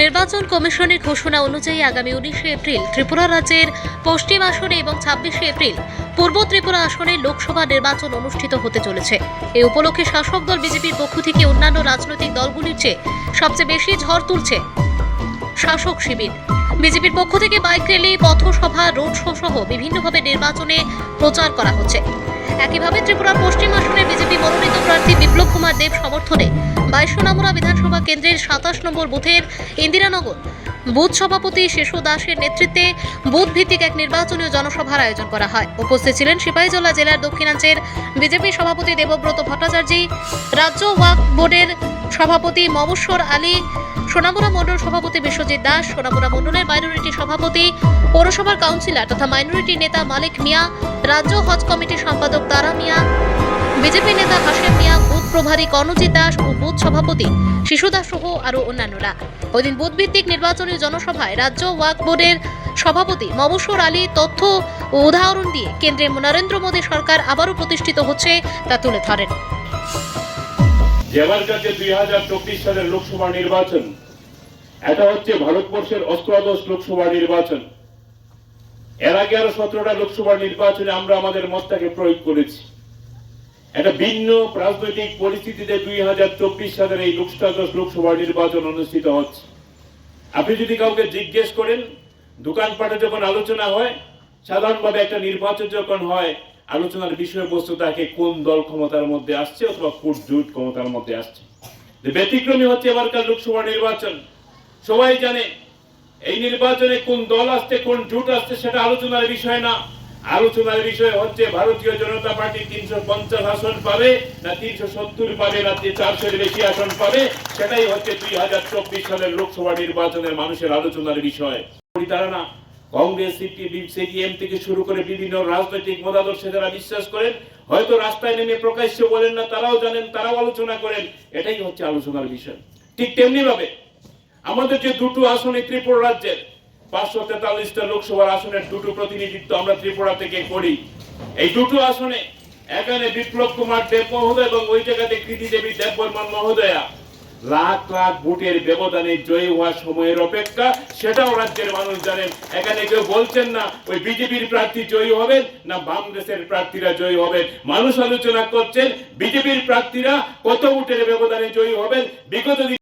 নির্বাচন কমিশনের ঘোষণা অনুযায়ী আগামী উনিশে এপ্রিল ত্রিপুরা রাজ্যের পশ্চিম আসনে এবং ছাব্বিশে এপ্রিল পূর্ব ত্রিপুরা আসনে লোকসভা নির্বাচন অনুষ্ঠিত হতে চলেছে। এই উপলক্ষে শাসক দল বিজেপির পক্ষ থেকে অন্যান্য রাজনৈতিক দলগুলির চেয়ে সবচেয়ে বেশি ঝড় তুলছে শাসক শিবির। বিজেপির পক্ষ থেকে বাইক র্যালি, পথসভা, রোড শো সহ বিভিন্নভাবে নির্বাচনে প্রচার করা হচ্ছে। একইভাবে ত্রিপুরার পশ্চিম আসনে বিজেপি দেব সমর্থনে বাইশ নম্বরা বিধানসভা কেন্দ্রের সাতাশ নম্বর বুথের ইন্দিরানগর বুথ সভাপতি শেষু দাসের নেতৃত্বে বুথ ভিত্তিক এক নির্বাচনী জনসভার আয়োজন করা হয়। উপস্থিত ছিলেন সিপাহীজলা জেলার দক্ষিণাঞ্চের বিজেপি সভাপতি দেবব্রত ভট্টাচার্য, রাজ্য ওয়াক বোর্ডের সভাপতি মবস্বর আলী, সোনামুড়া মণ্ডল সভাপতি বিশ্বজিৎ দাস, সোনামুড়া মণ্ডলের মাইনরিটি সভাপতি, পৌরসভার কাউন্সিলর তথা মাইনরিটি নেতা মালিক মিয়া, রাজ্য হজ কমিটির সম্পাদক তারা মিয়া, বিজেপি নেতা হাশেম মিয়া প্রভারী কর্ণজিৎ দাস ও বুথ সভাপতি শিশু দাস সহ আরও অন্যান্যরা। ওই দিন বুথ ভিত্তিক নির্বাচনী জনসভায় রাজ্য ওয়াক বোর্ডের সভাপতি মবসর আলী তথ্য ও উদাহরণ দিয়ে কেন্দ্রে নরেন্দ্র মোদী সরকার আবারও প্রতিষ্ঠিত হচ্ছে তা তুলে ধরেন। যে আমার কাছে দুই হাজার চব্বিশ সালের লোকসভা নির্বাচন, এটা হচ্ছে ভারতবর্ষের অষ্টদশ লোকসভা নির্বাচন। এর আগে আরও সতেরোটা লোকসভা নির্বাচনে আমরা আমাদের মতটাকে প্রয়োগ করেছি। একটা ভিন্ন রাজনৈতিক পরিস্থিতিতে দুই হাজার চব্বিশ সালের এই লোকসভা লোকসভা নির্বাচন অনুষ্ঠিত হচ্ছে। আপনি যদি কাউকে জিজ্ঞেস করেন, দোকানপাটে যখন আলোচনা হয়, সাধারণভাবে একটা নির্বাচন যখন হয়, আলোচনার বিষয়বস্তু তাকে কোন দল ক্ষমতার মধ্যে আসছে অথবা কোন জুট ক্ষমতার মধ্যে আসছে। ব্যতিক্রমী হচ্ছে এবারকার লোকসভা নির্বাচন। সবাই জানে এই নির্বাচনে কোন দল আসছে, কোন জোট আসছে, সেটা আলোচনার বিষয় না। আলোচনার বিষয় হচ্ছে ভারতীয় জনতা পার্টি তিনশো পঞ্চাশ আসন পাবে না তিনশো সত্তর পাবে না চারশোর বেশি আসন পাবে? সেটাই হচ্ছে দুই হাজার চব্বিশ সালের লোকসভা নির্বাচনের মানুষের আলোচনার বিষয়। তারা না কংগ্রেস সিপিএম থেকে শুরু করে বিভিন্ন রাজনৈতিক মতাদর্শে যারা বিশ্বাস করেন, হয়তো রাস্তায় নেমে প্রকাশ্যে বলেন না, তারাও জানেন, তারাও আলোচনা করেন, এটাই হচ্ছে আলোচনার বিষয়। ঠিক তেমনি ভাবে আমাদের যে দুটো আসনে ত্রিপুরা রাজ্যের পাঁচশো তেতাল্লিশটা লোকসভার আসনের দুটো প্রতিনিধিত্ব আমরা ত্রিপুরা থেকে করি। এই দুটো আসনে এখানে বিপ্লব কুমার দেব মহোদয় এবং ওই জায়গাতে কৃতি দেবী মহোদয়া। লাখ লাখ ভোটের ব্যবধানে জয়ী সময়ের অপেক্ষা সেটাও রাজ্যের মানুষ জানেন। এখানে কেউ বলছেন না, ওই বিজেপির প্রার্থী জয়ী হবেন না বাম দেশের প্রার্থীরা জয়ী হবেন। মানুষ আলোচনা করছেন, বিজেপির প্রার্থীরা কত ভোটের ব্যবধানে জয়ী হবেন? বিগত